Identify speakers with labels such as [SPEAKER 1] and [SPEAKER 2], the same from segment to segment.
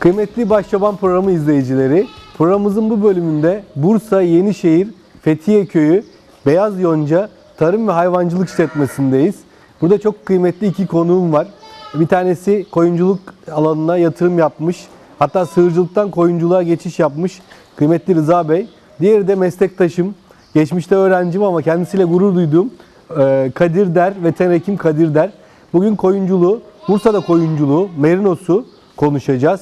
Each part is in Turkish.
[SPEAKER 1] Kıymetli Başçaban programı izleyicileri, programımızın bu bölümünde Bursa Yenişehir Fethiye Köyü Beyaz Yonca Tarım ve Hayvancılık İşletmesi'ndeyiz. Burada çok kıymetli iki konuğum var. Bir tanesi koyunculuk alanına yatırım yapmış. Hatta sığırcılıktan koyunculuğa geçiş yapmış kıymetli Rıza Bey. Diğeri de meslektaşım. Geçmişte öğrencim ama kendisiyle gurur duyduğum e, Kadir Der, veteriner hekim Kadir Der. Bugün koyunculuğu, Bursa'da koyunculuğu, Merinos'u konuşacağız.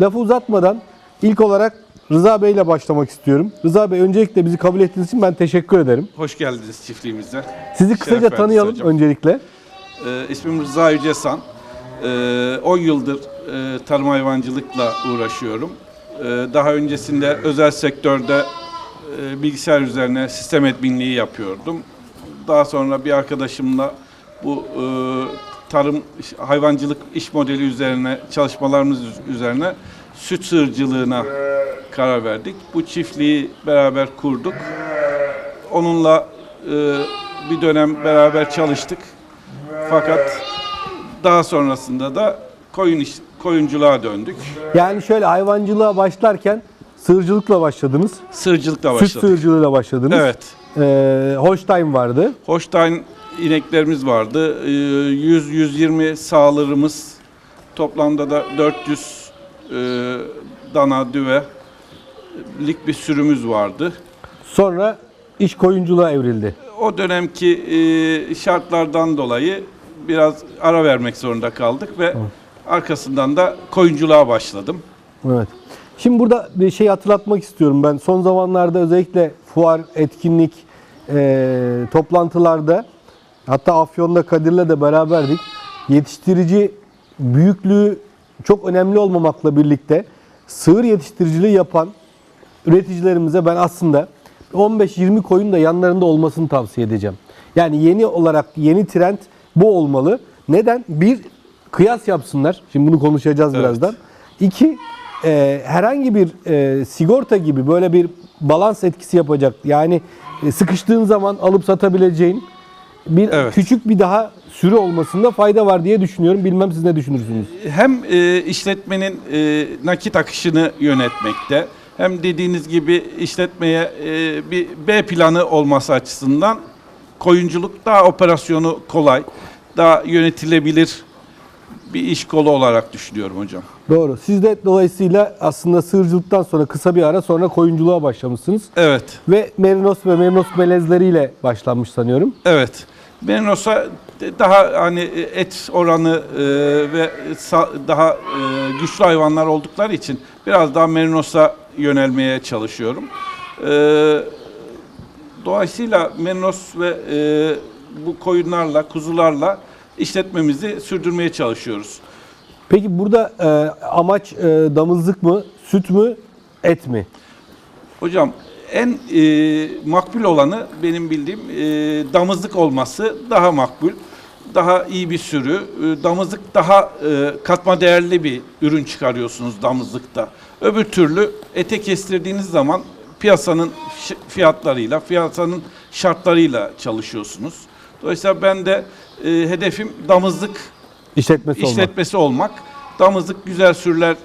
[SPEAKER 1] Lafı uzatmadan ilk olarak Rıza Bey ile başlamak istiyorum. Rıza Bey öncelikle bizi kabul ettiğiniz için ben teşekkür ederim.
[SPEAKER 2] Hoş geldiniz çiftliğimize.
[SPEAKER 1] Sizi kısaca tanıyalım
[SPEAKER 2] hocam.
[SPEAKER 1] öncelikle.
[SPEAKER 2] Ee, ismim Rıza Yücesan. Ee, 10 yıldır e, tarım hayvancılıkla uğraşıyorum. Ee, daha öncesinde özel sektörde e, bilgisayar üzerine sistem adminliği yapıyordum. Daha sonra bir arkadaşımla bu e, tarım hayvancılık iş modeli üzerine çalışmalarımız üzerine süt sığırcılığına karar verdik. Bu çiftliği beraber kurduk. Onunla e, bir dönem beraber çalıştık. Fakat daha sonrasında da koyun iş, koyunculuğa döndük.
[SPEAKER 1] Yani şöyle hayvancılığa başlarken sığırcılıkla başladınız.
[SPEAKER 2] Sığırcılıkla
[SPEAKER 1] Süt
[SPEAKER 2] başladık.
[SPEAKER 1] sığırcılığıyla başladınız.
[SPEAKER 2] Evet.
[SPEAKER 1] Ee, Holstein vardı.
[SPEAKER 2] Holstein ineklerimiz vardı. Ee, 100-120 sağlarımız. Toplamda da 400 e, dana düve lik bir sürümüz vardı.
[SPEAKER 1] Sonra iş koyunculuğa evrildi.
[SPEAKER 2] O dönemki e, şartlardan dolayı biraz ara vermek zorunda kaldık ve arkasından da koyunculuğa başladım.
[SPEAKER 1] Evet. Şimdi burada bir şey hatırlatmak istiyorum ben. Son zamanlarda özellikle fuar, etkinlik, e, toplantılarda hatta Afyon'da Kadir'le de beraberdik. Yetiştirici büyüklüğü çok önemli olmamakla birlikte sığır yetiştiriciliği yapan üreticilerimize ben aslında 15-20 koyun da yanlarında olmasını tavsiye edeceğim. Yani yeni olarak yeni trend bu olmalı. Neden? Bir, kıyas yapsınlar. Şimdi bunu konuşacağız
[SPEAKER 2] Evet.
[SPEAKER 1] birazdan. İki, e, herhangi bir e, sigorta gibi böyle bir balans etkisi yapacak. Yani e, sıkıştığın zaman alıp satabileceğin bir
[SPEAKER 2] Evet.
[SPEAKER 1] küçük bir daha sürü olmasında fayda var diye düşünüyorum. Bilmem siz ne düşünürsünüz?
[SPEAKER 2] hem e, işletmenin e, nakit akışını yönetmekte hem dediğiniz gibi işletmeye e, bir B planı olması açısından koyunculuk daha operasyonu kolay, daha yönetilebilir bir iş kolu olarak düşünüyorum hocam.
[SPEAKER 1] Doğru. Siz de dolayısıyla aslında sığırcılıktan sonra kısa bir ara sonra koyunculuğa başlamışsınız.
[SPEAKER 2] Evet,
[SPEAKER 1] Ve merinos ve merinos melezleriyle başlanmış sanıyorum.
[SPEAKER 2] evet. Merinos'a daha hani et oranı e, ve daha e, güçlü hayvanlar oldukları için biraz daha Merinos'a yönelmeye çalışıyorum. E, dolayısıyla Merinos ve e, bu koyunlarla, kuzularla işletmemizi sürdürmeye çalışıyoruz.
[SPEAKER 1] Peki burada e, amaç e, damızlık mı, süt mü, et mi?
[SPEAKER 2] Hocam en e, makbul olanı benim bildiğim e, damızlık olması daha makbul. Daha iyi bir sürü. E, damızlık daha e, katma değerli bir ürün çıkarıyorsunuz damızlıkta. Öbür türlü ete kestirdiğiniz zaman piyasanın fiyatlarıyla, piyasanın şartlarıyla çalışıyorsunuz. Dolayısıyla ben de e, hedefim damızlık
[SPEAKER 1] İşletmesi olmak.
[SPEAKER 2] işletmesi olmak. Damızlık güzel sürüler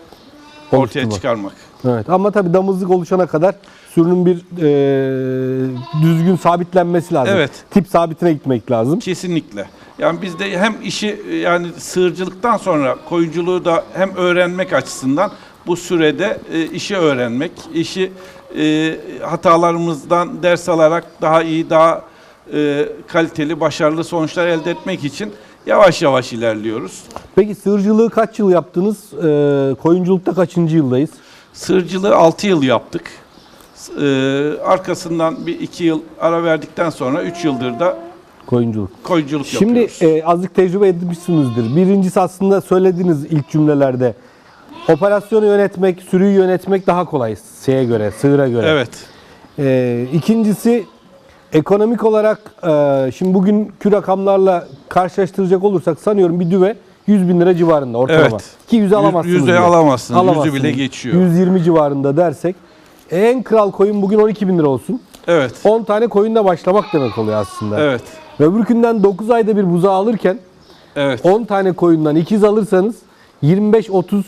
[SPEAKER 2] ortaya
[SPEAKER 1] Oluşturmak.
[SPEAKER 2] çıkarmak.
[SPEAKER 1] Evet. Ama tabii damızlık oluşana kadar sürünün bir e, düzgün sabitlenmesi lazım.
[SPEAKER 2] Evet.
[SPEAKER 1] Tip sabitine gitmek lazım.
[SPEAKER 2] Kesinlikle. Yani biz de hem işi yani sığırcılıktan sonra koyunculuğu da hem öğrenmek açısından bu sürede e, işi öğrenmek, işi e, hatalarımızdan ders alarak daha iyi, daha e, kaliteli, başarılı sonuçlar elde etmek için yavaş yavaş ilerliyoruz.
[SPEAKER 1] Peki sığırcılığı kaç yıl yaptınız? E, koyunculukta kaçıncı yıldayız?
[SPEAKER 2] Sığırcılığı 6 yıl yaptık. E, arkasından bir 2 yıl ara verdikten sonra 3 yıldır da
[SPEAKER 1] Koyunculuk.
[SPEAKER 2] koyunculuk
[SPEAKER 1] Şimdi
[SPEAKER 2] yapıyoruz.
[SPEAKER 1] e, azıcık tecrübe edinmişsinizdir. Birincisi aslında söylediğiniz ilk cümlelerde operasyonu yönetmek, sürüyü yönetmek daha kolay şeye göre, sığıra göre.
[SPEAKER 2] evet.
[SPEAKER 1] E, ikincisi ekonomik olarak e, şimdi bugünkü rakamlarla karşılaştıracak olursak sanıyorum bir düve 100 bin lira civarında ortalama.
[SPEAKER 2] Evet.
[SPEAKER 1] Ki yüzü alamazsınız.
[SPEAKER 2] Yüzde
[SPEAKER 1] bile.
[SPEAKER 2] alamazsınız, yüzü bile geçiyor.
[SPEAKER 1] 120 civarında dersek en kral koyun bugün 12 bin lira olsun.
[SPEAKER 2] Evet.
[SPEAKER 1] 10 tane koyunla başlamak demek oluyor aslında.
[SPEAKER 2] Evet.
[SPEAKER 1] Ve öbürkünden 9 ayda bir buzağı alırken
[SPEAKER 2] Evet.
[SPEAKER 1] 10 tane koyundan ikiz alırsanız 25-30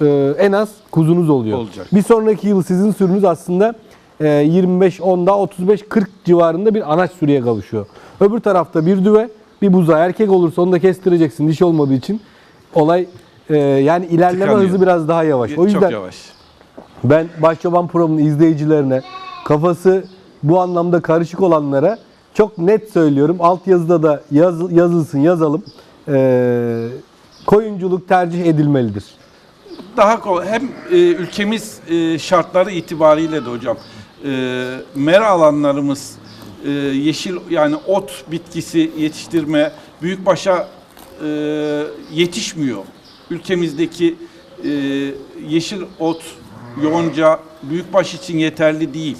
[SPEAKER 1] e, en az kuzunuz oluyor.
[SPEAKER 2] Olacak.
[SPEAKER 1] Bir sonraki yıl sizin sürünüz aslında e, 25 10'da 35 40 civarında bir anaç sürüye kavuşuyor. Öbür tarafta bir düve, bir buza erkek olursa onu da kestireceksin dişi olmadığı için. Olay e, yani ilerleme
[SPEAKER 2] Tıkanıyor.
[SPEAKER 1] hızı biraz daha yavaş. O
[SPEAKER 2] Çok
[SPEAKER 1] yüzden
[SPEAKER 2] yavaş.
[SPEAKER 1] ben Başçoban Programı'nın izleyicilerine kafası bu anlamda karışık olanlara çok net söylüyorum. Alt yazıda da yaz, yazılsın yazalım. Ee, koyunculuk tercih edilmelidir.
[SPEAKER 2] Daha kolay. Hem e, ülkemiz e, şartları itibariyle de hocam e, mera alanlarımız e, yeşil yani ot bitkisi yetiştirme büyükbaşa e, yetişmiyor. Ülkemizdeki e, yeşil ot, yonca büyükbaş için yeterli değil.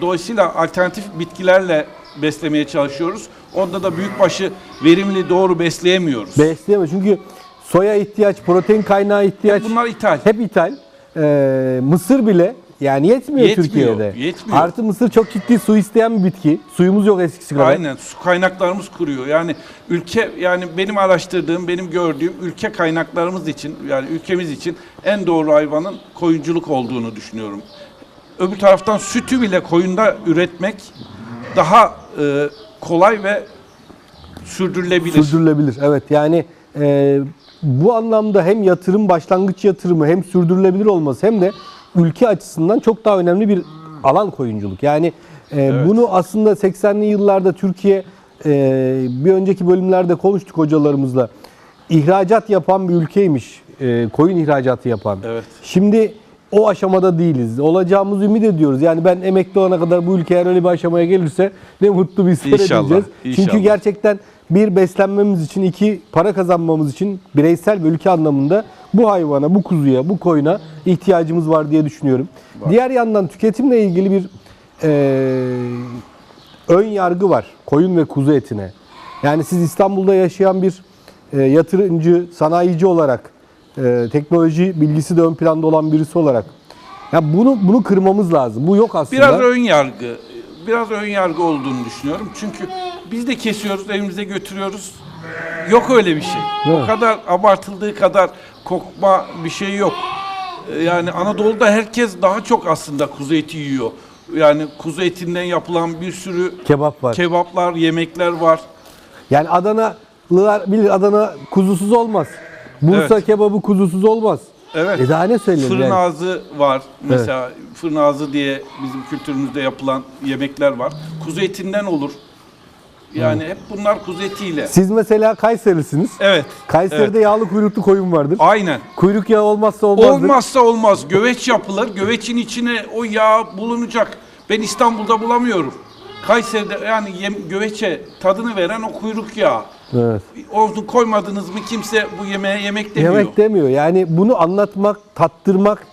[SPEAKER 2] Dolayısıyla alternatif bitkilerle beslemeye çalışıyoruz. Onda da büyükbaşı verimli doğru besleyemiyoruz.
[SPEAKER 1] Besleyemez çünkü soya ihtiyaç, protein kaynağı ihtiyaç
[SPEAKER 2] Bunlar ithal.
[SPEAKER 1] hep ithal. Ee, mısır bile yani yetmiyor,
[SPEAKER 2] Yetmiyor,
[SPEAKER 1] Türkiye'de.
[SPEAKER 2] yetmiyor.
[SPEAKER 1] Artı mısır çok ciddi su isteyen bir bitki. Suyumuz yok eskisi kadar.
[SPEAKER 2] Aynen su kaynaklarımız kuruyor. Yani ülke yani benim araştırdığım, benim gördüğüm ülke kaynaklarımız için yani ülkemiz için en doğru hayvanın koyunculuk olduğunu düşünüyorum. Öbür taraftan sütü bile koyunda üretmek daha e, kolay ve sürdürülebilir.
[SPEAKER 1] Sürdürülebilir. Evet yani e, bu anlamda hem yatırım başlangıç yatırımı hem sürdürülebilir olması hem de ülke açısından çok daha önemli bir alan koyunculuk. Yani e, bunu aslında 80'li yıllarda Türkiye e, bir önceki bölümlerde konuştuk hocalarımızla. İhracat yapan bir ülkeymiş. E, koyun ihracatı yapan.
[SPEAKER 2] Evet.
[SPEAKER 1] Şimdi o aşamada değiliz. Olacağımızı ümit ediyoruz. Yani ben emekli olana kadar bu ülke eğer öyle bir aşamaya gelirse ne mutlu
[SPEAKER 2] İnşallah,
[SPEAKER 1] seyredeceğiz. Çünkü
[SPEAKER 2] inşallah.
[SPEAKER 1] gerçekten bir beslenmemiz için, iki para kazanmamız için bireysel ve ülke anlamında bu hayvana, bu kuzuya, bu koyuna ihtiyacımız var diye düşünüyorum. Diğer yandan tüketimle ilgili bir eee, ön yargı var koyun ve kuzu etine. Yani siz İstanbul'da yaşayan bir e, yatırımcı, sanayici olarak, e, teknoloji bilgisi de ön planda olan birisi olarak ya bunu bunu kırmamız lazım. Bu yok aslında.
[SPEAKER 2] Biraz ön yargı, biraz ön yargı olduğunu düşünüyorum. Çünkü biz de kesiyoruz, evimize götürüyoruz. Yok öyle bir şey.
[SPEAKER 1] Evet.
[SPEAKER 2] O kadar abartıldığı kadar kokma bir şey yok. Ee, Yani Anadolu'da herkes daha çok aslında kuzu eti yiyor. Yani kuzu etinden yapılan bir sürü
[SPEAKER 1] Kebap var.
[SPEAKER 2] kebaplar, yemekler var.
[SPEAKER 1] Yani Adanalılar bilir Adana kuzusuz olmaz. Bursa
[SPEAKER 2] Evet.
[SPEAKER 1] kebabı kuzusuz olmaz.
[SPEAKER 2] Evet.
[SPEAKER 1] E daha ne söyleyeyim
[SPEAKER 2] Fırın
[SPEAKER 1] yani?
[SPEAKER 2] ağzı var. Mesela fırın ağzı diye bizim kültürümüzde yapılan yemekler var. Kuzu etinden olur. Yani hep bunlar kuzu etiyle.
[SPEAKER 1] Siz mesela Kayserisiniz.
[SPEAKER 2] Evet.
[SPEAKER 1] Kayseri'de yağlı kuyruklu koyun vardır.
[SPEAKER 2] Aynen.
[SPEAKER 1] Kuyruk yağı olmazsa olmazdır.
[SPEAKER 2] Olmazsa olmaz. Göveç yapılır. Göveçin içine o yağ bulunacak. Ben İstanbul'da bulamıyorum. Kayseri'de yani yem, göveçe tadını veren o kuyruk yağı.
[SPEAKER 1] Evet.
[SPEAKER 2] Onu koymadınız mı kimse bu yemeğe yemek demiyor.
[SPEAKER 1] Yemek demiyor. Yani bunu anlatmak, tattırmak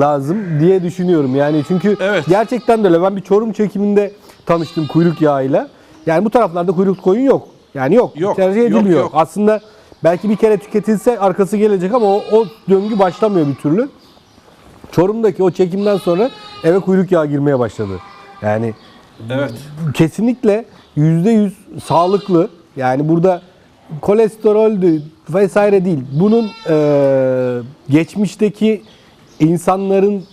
[SPEAKER 1] lazım diye düşünüyorum. Yani çünkü
[SPEAKER 2] Evet.
[SPEAKER 1] gerçekten de öyle. Ben bir Çorum çekiminde tanıştım kuyruk yağıyla. Yani bu taraflarda kuyruk koyun yok. Yani yok.
[SPEAKER 2] Yok,
[SPEAKER 1] Tercih
[SPEAKER 2] yok,
[SPEAKER 1] edilmiyor.
[SPEAKER 2] yok.
[SPEAKER 1] Aslında belki bir kere tüketilse arkası gelecek ama o, o döngü başlamıyor bir türlü. Çorum'daki o çekimden sonra eve kuyruk yağı girmeye başladı. Yani
[SPEAKER 2] Evet.
[SPEAKER 1] kesinlikle yüzde yüz sağlıklı. Yani burada kolesteroldü vesaire değil. Bunun eee, geçmişteki insanların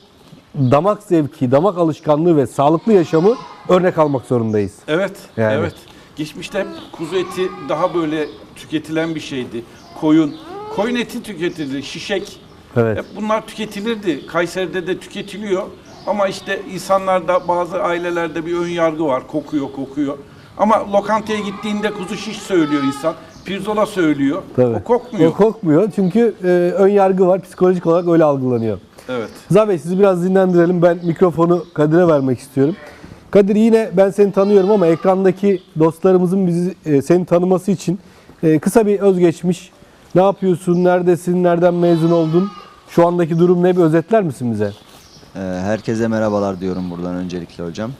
[SPEAKER 1] damak zevki, damak alışkanlığı ve sağlıklı yaşamı örnek almak zorundayız.
[SPEAKER 2] Evet,
[SPEAKER 1] Yani.
[SPEAKER 2] evet. Geçmişte hep kuzu eti daha böyle tüketilen bir şeydi. Koyun, koyun eti tüketilir, şişek.
[SPEAKER 1] Evet.
[SPEAKER 2] Hep bunlar tüketilirdi. Kayseri'de de tüketiliyor. Ama işte insanlarda bazı ailelerde bir ön yargı var. Kokuyor, kokuyor. Ama lokantaya gittiğinde kuzu şiş söylüyor insan. Pirzola söylüyor.
[SPEAKER 1] Tabii.
[SPEAKER 2] O kokmuyor.
[SPEAKER 1] O kokmuyor çünkü eee, ön yargı var. Psikolojik olarak öyle algılanıyor.
[SPEAKER 2] evet.
[SPEAKER 1] Rıza Bey sizi biraz dinlendirelim. Ben mikrofonu Kadir'e vermek istiyorum. Kadir yine ben seni tanıyorum ama ekrandaki dostlarımızın bizi e, seni tanıması için e, kısa bir özgeçmiş. Ne yapıyorsun, neredesin, nereden mezun oldun? Şu andaki durum ne bir özetler misin bize?
[SPEAKER 3] Ee, Herkese merhabalar diyorum buradan öncelikle hocam.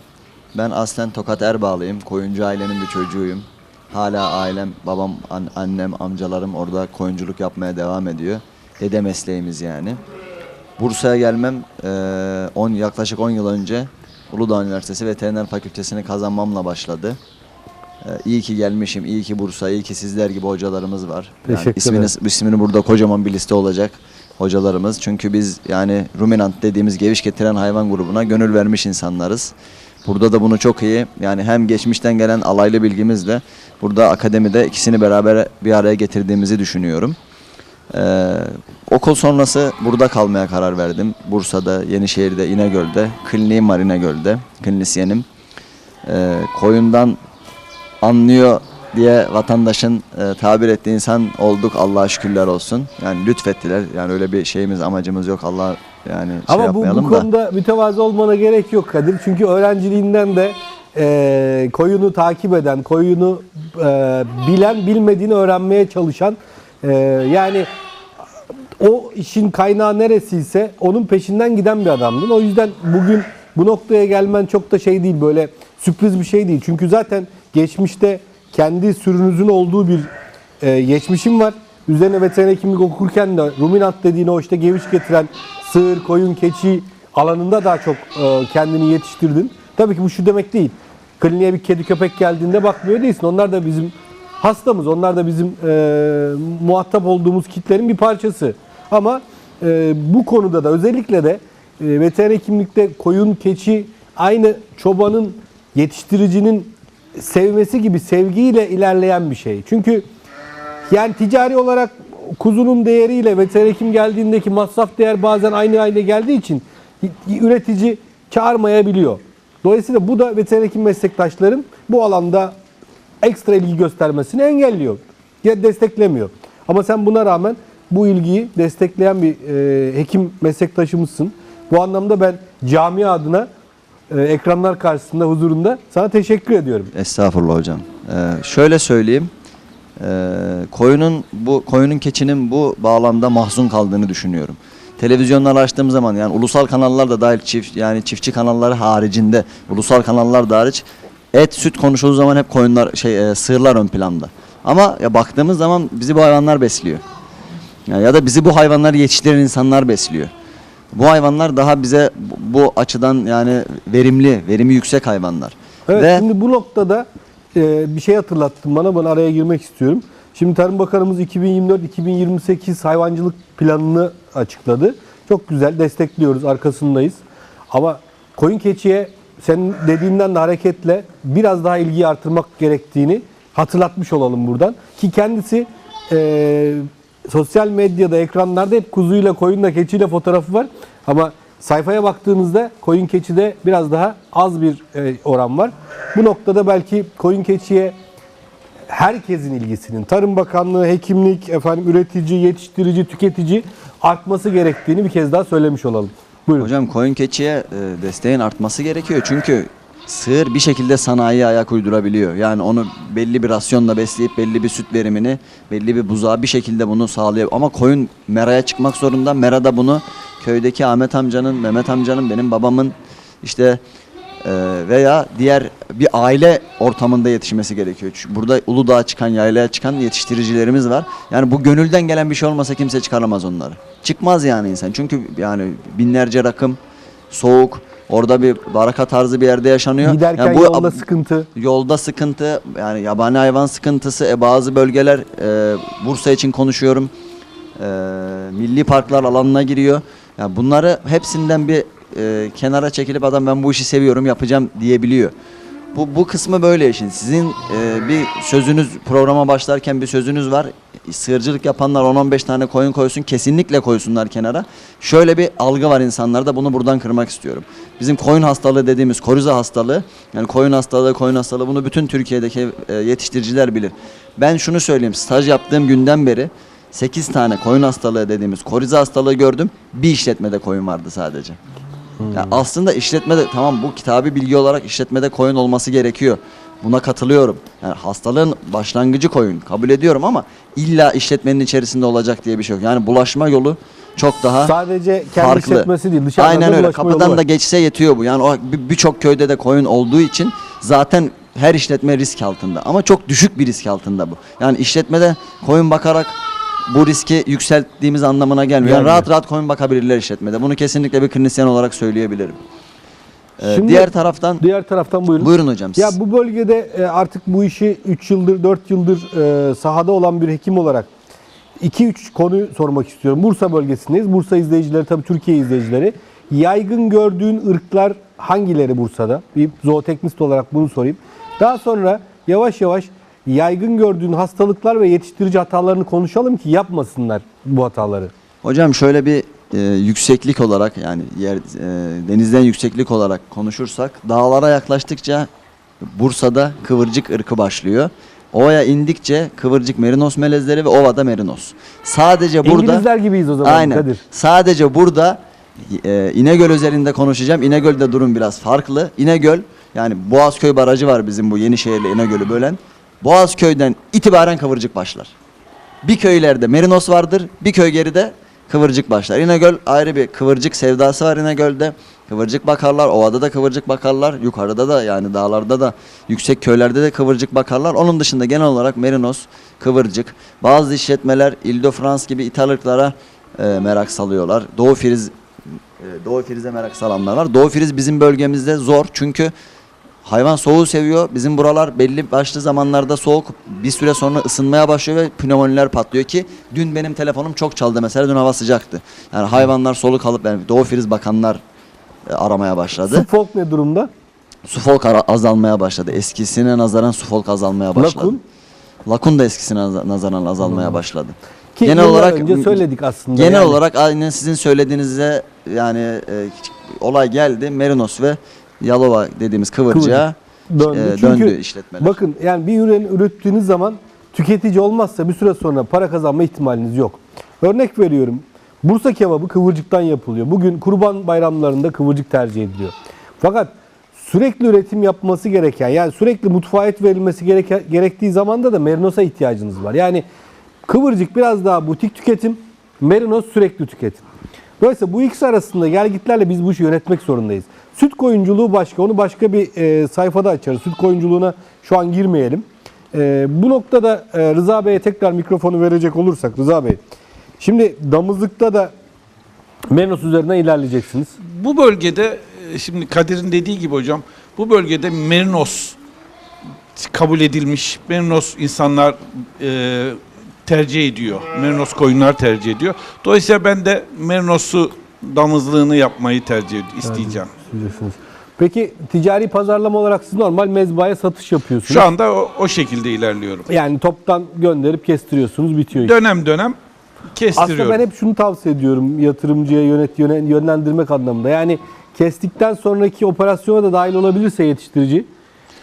[SPEAKER 3] Ben aslen Tokat Erbağlıyım. Koyuncu ailenin bir çocuğuyum. Hala ailem, babam, an- annem, amcalarım orada koyunculuk yapmaya devam ediyor. Dede mesleğimiz yani. Bursa'ya gelmem eee, 10 yaklaşık 10 yıl önce Uludağ Üniversitesi Veteriner Fakültesini kazanmamla başladı. Ee, iyi ki gelmişim, iyi ki Bursa, iyi ki sizler gibi hocalarımız var. Yani
[SPEAKER 1] Teşekkür
[SPEAKER 3] ismini, burada kocaman bir liste olacak. hocalarımız. Çünkü biz yani ruminant dediğimiz geviş getiren hayvan grubuna gönül vermiş insanlarız. Burada da bunu çok iyi yani hem geçmişten gelen alaylı bilgimizle burada akademide ikisini beraber bir araya getirdiğimizi düşünüyorum. Ee, okul sonrası burada kalmaya karar verdim. Bursa'da, Yenişehir'de, İnegöl'de. Kliniğim var İnegöl'de. Klinisyenim. Ee, koyundan anlıyor diye vatandaşın e, tabir ettiği insan olduk Allah'a şükürler olsun. Yani lütfettiler. Yani öyle bir şeyimiz amacımız yok. Allah yani şey
[SPEAKER 1] Ama bu, bu
[SPEAKER 3] yapmayalım da.
[SPEAKER 1] konuda mütevazı olmana gerek yok Kadir. Çünkü öğrenciliğinden de e, koyunu takip eden, koyunu e, bilen, bilmediğini öğrenmeye çalışan e, yani o işin kaynağı neresiyse onun peşinden giden bir adamdın. O yüzden bugün bu noktaya gelmen çok da şey değil böyle sürpriz bir şey değil. Çünkü zaten geçmişte kendi sürünüzün olduğu bir e, geçmişim var. Üzerine veteriner hekimlik okurken de ruminant dediğin o işte geviş getiren sığır, koyun, keçi alanında daha çok e, kendini yetiştirdin. Tabii ki bu şu demek değil. Kliniğe bir kedi köpek geldiğinde bakmıyor değilsin. Onlar da bizim hastamız. Onlar da bizim e, muhatap olduğumuz kitlerin bir parçası. Ama e, bu konuda da özellikle de e, veteriner hekimlikte koyun, keçi aynı çobanın, yetiştiricinin sevmesi gibi sevgiyle ilerleyen bir şey. Çünkü yani ticari olarak kuzunun değeriyle veteriner hekim geldiğindeki masraf değer bazen aynı aynı geldiği için üretici çağırmayabiliyor. Dolayısıyla bu da veteriner hekim meslektaşların bu alanda ekstra ilgi göstermesini engelliyor. Ya desteklemiyor. Ama sen buna rağmen bu ilgiyi destekleyen bir e, hekim meslektaşımızsın. Bu anlamda ben camia adına e, ekranlar karşısında huzurunda sana teşekkür ediyorum.
[SPEAKER 3] Estağfurullah hocam. Ee, şöyle söyleyeyim. Ee, koyunun bu koyunun keçinin bu bağlamda mahzun kaldığını düşünüyorum. Televizyonları açtığım zaman yani ulusal kanallar da dahil çift yani çiftçi kanalları haricinde ulusal kanallar da hariç et süt konuşulduğu zaman hep koyunlar şey e, sığırlar ön planda. Ama ya baktığımız zaman bizi bu hayvanlar besliyor. Ya, ya da bizi bu hayvanları yetiştiren insanlar besliyor. Bu hayvanlar daha bize bu, açıdan yani verimli, verimi yüksek hayvanlar.
[SPEAKER 1] Evet
[SPEAKER 3] Ve
[SPEAKER 1] şimdi bu noktada e, bir şey hatırlattın bana. Ben araya girmek istiyorum. Şimdi Tarım Bakanımız 2024-2028 hayvancılık planını açıkladı. Çok güzel destekliyoruz, arkasındayız. Ama koyun keçiye senin dediğinden de hareketle biraz daha ilgiyi artırmak gerektiğini hatırlatmış olalım buradan. Ki kendisi e, sosyal medyada, ekranlarda hep kuzuyla, koyunla, keçiyle fotoğrafı var. Ama sayfaya baktığınızda koyun keçide biraz daha az bir e, oran var. Bu noktada belki koyun keçiye herkesin ilgisinin, Tarım Bakanlığı, hekimlik, efendim üretici, yetiştirici, tüketici artması gerektiğini bir kez daha söylemiş olalım. Buyurun.
[SPEAKER 3] Hocam koyun keçiye e, desteğin artması gerekiyor. Çünkü sığır bir şekilde sanayiye ayak uydurabiliyor. Yani onu belli bir rasyonla besleyip belli bir süt verimini, belli bir buzağa bir şekilde bunu sağlıyor. Ama koyun meraya çıkmak zorunda. Mera da bunu köydeki Ahmet amcanın, Mehmet amcanın, benim babamın işte e, veya diğer bir aile ortamında yetişmesi gerekiyor. Çünkü burada Uludağ'a çıkan, yaylaya çıkan yetiştiricilerimiz var. Yani bu gönülden gelen bir şey olmasa kimse çıkaramaz onları. Çıkmaz yani insan. Çünkü yani binlerce rakım, soğuk, orada bir baraka tarzı bir yerde yaşanıyor.
[SPEAKER 1] Giderken
[SPEAKER 3] Yani bu-
[SPEAKER 1] yolda sıkıntı.
[SPEAKER 3] Yolda sıkıntı, yani yabani hayvan sıkıntısı, e, bazı bölgeler, e, Bursa için konuşuyorum, e, milli parklar alanına giriyor. Yani bunları hepsinden bir e, kenara çekilip adam ben bu işi seviyorum, yapacağım diyebiliyor. Bu, bu kısmı böyle işin. Sizin e, bir sözünüz, programa başlarken bir sözünüz var. Sığırcılık yapanlar 10-15 tane koyun koysun, kesinlikle koysunlar kenara. Şöyle bir algı var insanlarda, bunu buradan kırmak istiyorum. Bizim koyun hastalığı dediğimiz koriza hastalığı, yani koyun hastalığı, koyun hastalığı bunu bütün Türkiye'deki e, yetiştiriciler bilir. Ben şunu söyleyeyim, staj yaptığım günden beri 8 tane koyun hastalığı dediğimiz koriza hastalığı gördüm. Bir işletmede koyun vardı sadece. Ya aslında işletmede tamam bu kitabi bilgi olarak işletmede koyun olması gerekiyor. Buna katılıyorum. Yani hastalığın başlangıcı koyun kabul ediyorum ama illa işletmenin içerisinde olacak diye bir şey yok. Yani bulaşma yolu çok daha
[SPEAKER 1] Sadece kendi
[SPEAKER 3] farklı.
[SPEAKER 1] işletmesi değil, dışarıdan
[SPEAKER 3] Aynen öyle. Kapıdan da geçse yetiyor bu. Yani birçok köyde de koyun olduğu için zaten her işletme risk altında. Ama çok düşük bir risk altında bu. Yani işletmede koyun bakarak bu riski yükselttiğimiz anlamına gelmiyor. Yani rahat rahat koyun bakabilirler işletmede. Bunu kesinlikle bir klinisyen olarak söyleyebilirim. Ee,
[SPEAKER 1] Şimdi-
[SPEAKER 3] diğer taraftan
[SPEAKER 1] Diğer taraftan buyurun.
[SPEAKER 3] buyurun hocam siz.
[SPEAKER 1] Ya bu bölgede e, artık bu işi 3 yıldır 4 yıldır e, sahada olan bir hekim olarak 2-3 konu sormak istiyorum. Bursa bölgesindeyiz. Bursa izleyicileri tabii Türkiye izleyicileri. Yaygın gördüğün ırklar hangileri Bursa'da? Bir zooteknist olarak bunu sorayım. Daha sonra yavaş yavaş yaygın gördüğün hastalıklar ve yetiştirici hatalarını konuşalım ki yapmasınlar bu hataları.
[SPEAKER 3] Hocam şöyle bir e, yükseklik olarak yani yer e, denizden yükseklik olarak konuşursak dağlara yaklaştıkça Bursa'da kıvırcık ırkı başlıyor. Ovaya indikçe kıvırcık merinos melezleri ve ovada merinos. Sadece burada
[SPEAKER 1] İngilizler gibiyiz o zaman
[SPEAKER 3] Aynen.
[SPEAKER 1] Kadir.
[SPEAKER 3] Sadece burada e, İnegöl özelinde konuşacağım. İnegöl'de durum biraz farklı. İnegöl yani Boğazköy Barajı var bizim bu Yenişehir'le İnegöl'ü bölen. Boğazköy'den itibaren kıvırcık başlar. Bir köylerde merinos vardır, bir köy geride kıvırcık başlar. İnegöl ayrı bir kıvırcık sevdası var İnegöl'de. Kıvırcık bakarlar, ovada da kıvırcık bakarlar, yukarıda da yani dağlarda da yüksek köylerde de kıvırcık bakarlar. Onun dışında genel olarak merinos, kıvırcık. Bazı işletmeler İl de France gibi ithal ırklara e, merak salıyorlar. Doğu Firiz e, Doğu Firiz'e merak salanlar var. Doğu Firiz bizim bölgemizde zor çünkü hayvan soğuğu seviyor. Bizim buralar belli başlı zamanlarda soğuk bir süre sonra ısınmaya başlıyor ve pneumoniler patlıyor ki dün benim telefonum çok çaldı mesela dün hava sıcaktı. Yani hayvanlar soluk alıp yani Doğu Firiz bakanlar e, aramaya başladı.
[SPEAKER 1] Suffolk ne durumda?
[SPEAKER 3] Sufolk ara- azalmaya başladı. Eskisine nazaran sufolk azalmaya başladı.
[SPEAKER 1] Lakun?
[SPEAKER 3] Lakun da eskisine naz- nazaran azalmaya başladı.
[SPEAKER 1] Ki
[SPEAKER 3] genel olarak
[SPEAKER 1] önce söyledik aslında.
[SPEAKER 3] Genel
[SPEAKER 1] yani.
[SPEAKER 3] olarak aynen sizin söylediğinize yani e, olay geldi. Merinos ve Yalova dediğimiz kıvırcığa
[SPEAKER 1] döndü.
[SPEAKER 3] e,
[SPEAKER 1] Çünkü
[SPEAKER 3] döndü işletmeler.
[SPEAKER 1] bakın yani bir ürün ürettiğiniz zaman tüketici olmazsa bir süre sonra para kazanma ihtimaliniz yok. Örnek veriyorum. Bursa kebabı kıvırcıktan yapılıyor. Bugün kurban bayramlarında kıvırcık tercih ediliyor. Fakat sürekli üretim yapması gereken yani sürekli mutfağa et verilmesi gereke- gerektiği zamanda da merinosa ihtiyacınız var. Yani kıvırcık biraz daha butik tüketim, merinos sürekli tüketim. Dolayısıyla bu ikisi arasında gelgitlerle biz bu işi yönetmek zorundayız. Süt koyunculuğu başka, onu başka bir e, sayfada açarız. Süt koyunculuğuna şu an girmeyelim. E, bu noktada e, Rıza Bey'e tekrar mikrofonu verecek olursak, Rıza Bey, şimdi damızlıkta da Merinos üzerinden ilerleyeceksiniz.
[SPEAKER 2] Bu bölgede e, şimdi Kadir'in dediği gibi hocam bu bölgede merinos kabul edilmiş. Merinos insanlar e, tercih ediyor. Merinos koyunlar tercih ediyor. Dolayısıyla ben de merinos'u damızlığını yapmayı tercih isteyeceğim.
[SPEAKER 1] Diyeceksiniz. Peki ticari pazarlama olarak siz normal mezbaya satış yapıyorsunuz.
[SPEAKER 2] Şu anda o, o şekilde ilerliyorum.
[SPEAKER 1] Yani toptan gönderip kestiriyorsunuz, bitiyor iş.
[SPEAKER 2] Dönem dönem kestiriyorum.
[SPEAKER 1] Aslında ben hep şunu tavsiye ediyorum yatırımcıya yönet yönen- yönlendirmek anlamında. Yani kestikten sonraki operasyona da dahil olabilirse yetiştirici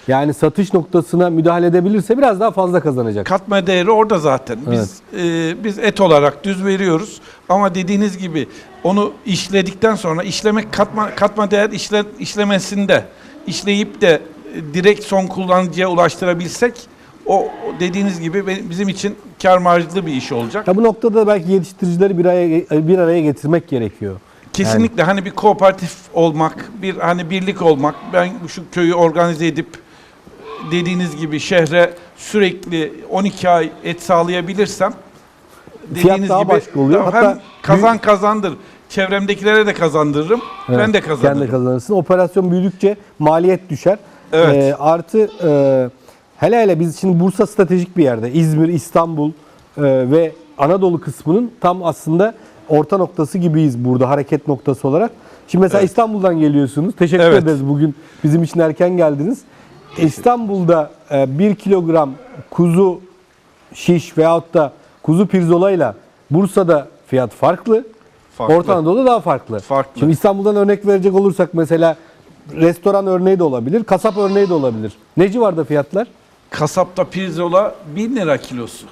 [SPEAKER 1] yani satış noktasına müdahale edebilirse biraz daha fazla kazanacak.
[SPEAKER 2] Katma değeri orada zaten. Biz e, biz et olarak düz veriyoruz ama dediğiniz gibi onu işledikten sonra işlemek katma katma değer işle, işlemesinde işleyip de e, direkt son kullanıcıya ulaştırabilsek o dediğiniz gibi bizim için kar marjlı bir iş olacak.
[SPEAKER 1] Ya bu noktada belki yetiştiricileri bir araya bir araya getirmek gerekiyor.
[SPEAKER 2] Kesinlikle hani bir kooperatif olmak, bir hani birlik olmak, ben şu köyü organize edip dediğiniz gibi şehre sürekli 12 ay et sağlayabilirsem
[SPEAKER 1] Fiyat daha başka oluyor.
[SPEAKER 2] hem
[SPEAKER 1] Hatta
[SPEAKER 2] kazan kazandır. Çevremdekilere de kazandırırım. ben de
[SPEAKER 1] Evet, Sen
[SPEAKER 2] kazanırım.
[SPEAKER 1] de kazanırsın. Operasyon büyüdükçe maliyet düşer.
[SPEAKER 2] Evet.
[SPEAKER 1] Ee, artı e, hele hele biz şimdi Bursa stratejik bir yerde. İzmir, İstanbul e, ve Anadolu kısmının tam aslında orta noktası gibiyiz burada hareket noktası olarak. Şimdi mesela
[SPEAKER 2] Evet.
[SPEAKER 1] İstanbul'dan geliyorsunuz. Teşekkür
[SPEAKER 2] Evet.
[SPEAKER 1] ederiz bugün bizim için erken geldiniz. İstanbul'da 1 kilogram kuzu şiş veyahut da kuzu pirzolayla Bursa'da fiyat farklı.
[SPEAKER 2] Farklı.
[SPEAKER 1] Orta Anadolu'da daha farklı.
[SPEAKER 2] Farklı.
[SPEAKER 1] Şimdi İstanbul'dan örnek verecek olursak mesela restoran örneği de olabilir, kasap örneği de olabilir. Ne civarda fiyatlar?
[SPEAKER 2] Kasapta pirzola 1000 lira kilosu.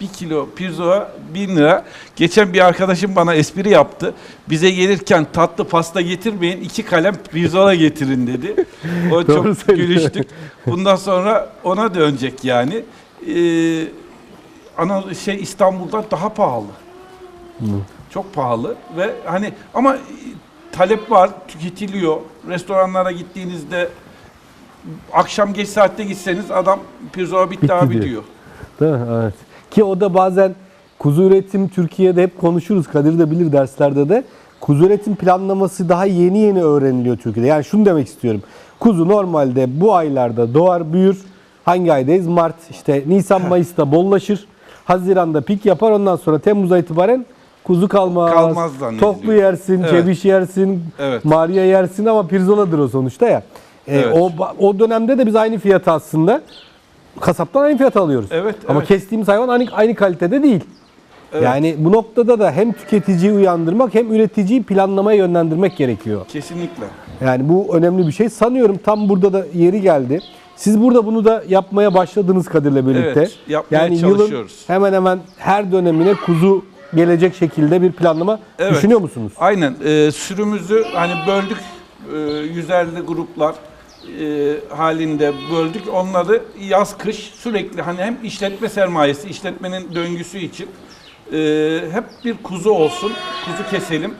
[SPEAKER 2] 1 kilo pirzola 1000 lira. Geçen bir arkadaşım bana espri yaptı. Bize gelirken tatlı pasta getirmeyin, iki kalem pirzola getirin dedi. O çok gülüştük. Bundan sonra ona dönecek yani. Ee, ana şey İstanbul'dan daha pahalı. Çok pahalı ve hani ama talep var, tüketiliyor. Restoranlara gittiğinizde akşam geç saatte gitseniz adam pirzola bitti,
[SPEAKER 1] Bitti
[SPEAKER 2] abi
[SPEAKER 1] diyor.
[SPEAKER 2] diyor.
[SPEAKER 1] Değil mi? Evet. Ki o da bazen kuzu üretim Türkiye'de hep konuşuruz. Kadir de bilir derslerde de. Kuzu üretim planlaması daha yeni yeni öğreniliyor Türkiye'de. Yani şunu demek istiyorum. Kuzu normalde bu aylarda doğar, büyür. Hangi aydayız? Mart. işte Nisan, Mayıs'ta bollaşır. Haziran'da pik yapar ondan sonra Temmuz'a itibaren kuzu kalmaz.
[SPEAKER 2] Kalmaz zannediliyor.
[SPEAKER 1] Toplu yersin,
[SPEAKER 2] Evet.
[SPEAKER 1] ceviş yersin,
[SPEAKER 2] Evet.
[SPEAKER 1] Maria yersin ama pirzoladır o sonuçta ya. Ee,
[SPEAKER 2] Evet.
[SPEAKER 1] o, o dönemde de biz aynı fiyatı aslında kasaptan aynı fiyat alıyoruz.
[SPEAKER 2] Evet,
[SPEAKER 1] Ama
[SPEAKER 2] evet.
[SPEAKER 1] kestiğimiz hayvan aynı, aynı kalitede değil.
[SPEAKER 2] Evet.
[SPEAKER 1] Yani bu noktada da hem tüketiciyi uyandırmak hem üreticiyi planlamaya yönlendirmek gerekiyor.
[SPEAKER 2] Kesinlikle.
[SPEAKER 1] Yani bu önemli bir şey. Sanıyorum tam burada da yeri geldi. Siz burada bunu da yapmaya başladınız Kadir'le birlikte.
[SPEAKER 2] Evet, yapmaya
[SPEAKER 1] yani yılın
[SPEAKER 2] çalışıyoruz.
[SPEAKER 1] hemen hemen her dönemine kuzu gelecek şekilde bir planlama
[SPEAKER 2] Evet.
[SPEAKER 1] düşünüyor musunuz?
[SPEAKER 2] Aynen. E, sürümüzü hani böldük. E, yüzerli gruplar e, halinde böldük. Onları yaz kış sürekli hani hem işletme sermayesi, işletmenin döngüsü için e, hep bir kuzu olsun, kuzu keselim.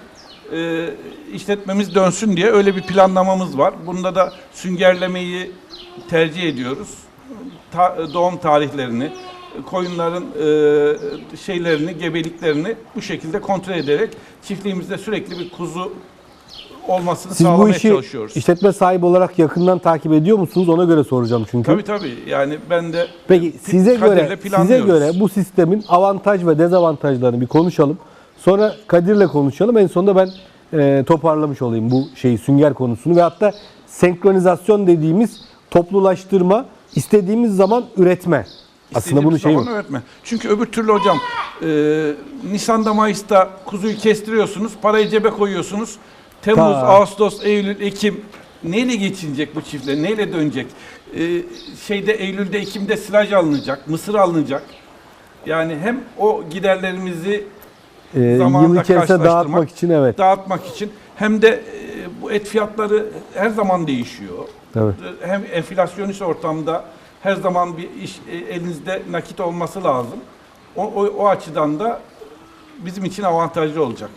[SPEAKER 2] E, işletmemiz dönsün diye öyle bir planlamamız var. Bunda da süngerlemeyi tercih ediyoruz. Ta- doğum tarihlerini, koyunların e, şeylerini, gebeliklerini bu şekilde kontrol ederek çiftliğimizde sürekli bir kuzu olmasını
[SPEAKER 1] Siz bu
[SPEAKER 2] sağlamaya
[SPEAKER 1] işi
[SPEAKER 2] çalışıyoruz.
[SPEAKER 1] işletme sahibi olarak yakından takip ediyor musunuz? Ona göre soracağım çünkü.
[SPEAKER 2] Tabii tabii. Yani ben de
[SPEAKER 1] Peki size göre size göre bu sistemin avantaj ve dezavantajlarını bir konuşalım. Sonra Kadir'le konuşalım. En sonunda ben e, toparlamış olayım bu şeyi sünger konusunu ve hatta senkronizasyon dediğimiz toplulaştırma, istediğimiz zaman üretme. Aslında bunu şey
[SPEAKER 2] öğretme. Çünkü öbür türlü hocam e, Nisan'da Mayıs'ta kuzuyu kestiriyorsunuz, parayı cebe koyuyorsunuz. Temmuz,
[SPEAKER 1] Ta.
[SPEAKER 2] Ağustos, Eylül, Ekim neyle geçinecek bu çiftler? Neyle dönecek? E, şeyde Eylül'de, Ekim'de silaj alınacak, mısır alınacak. Yani hem o giderlerimizi
[SPEAKER 1] e, içerisinde
[SPEAKER 2] karşılaştırmak,
[SPEAKER 1] dağıtmak için evet.
[SPEAKER 2] dağıtmak için hem de e, bu et fiyatları her zaman değişiyor.
[SPEAKER 1] Evet.
[SPEAKER 2] Hem enflasyonist ortamda her zaman bir iş e, elinizde nakit olması lazım. O, o, o açıdan da bizim için avantajlı olacak.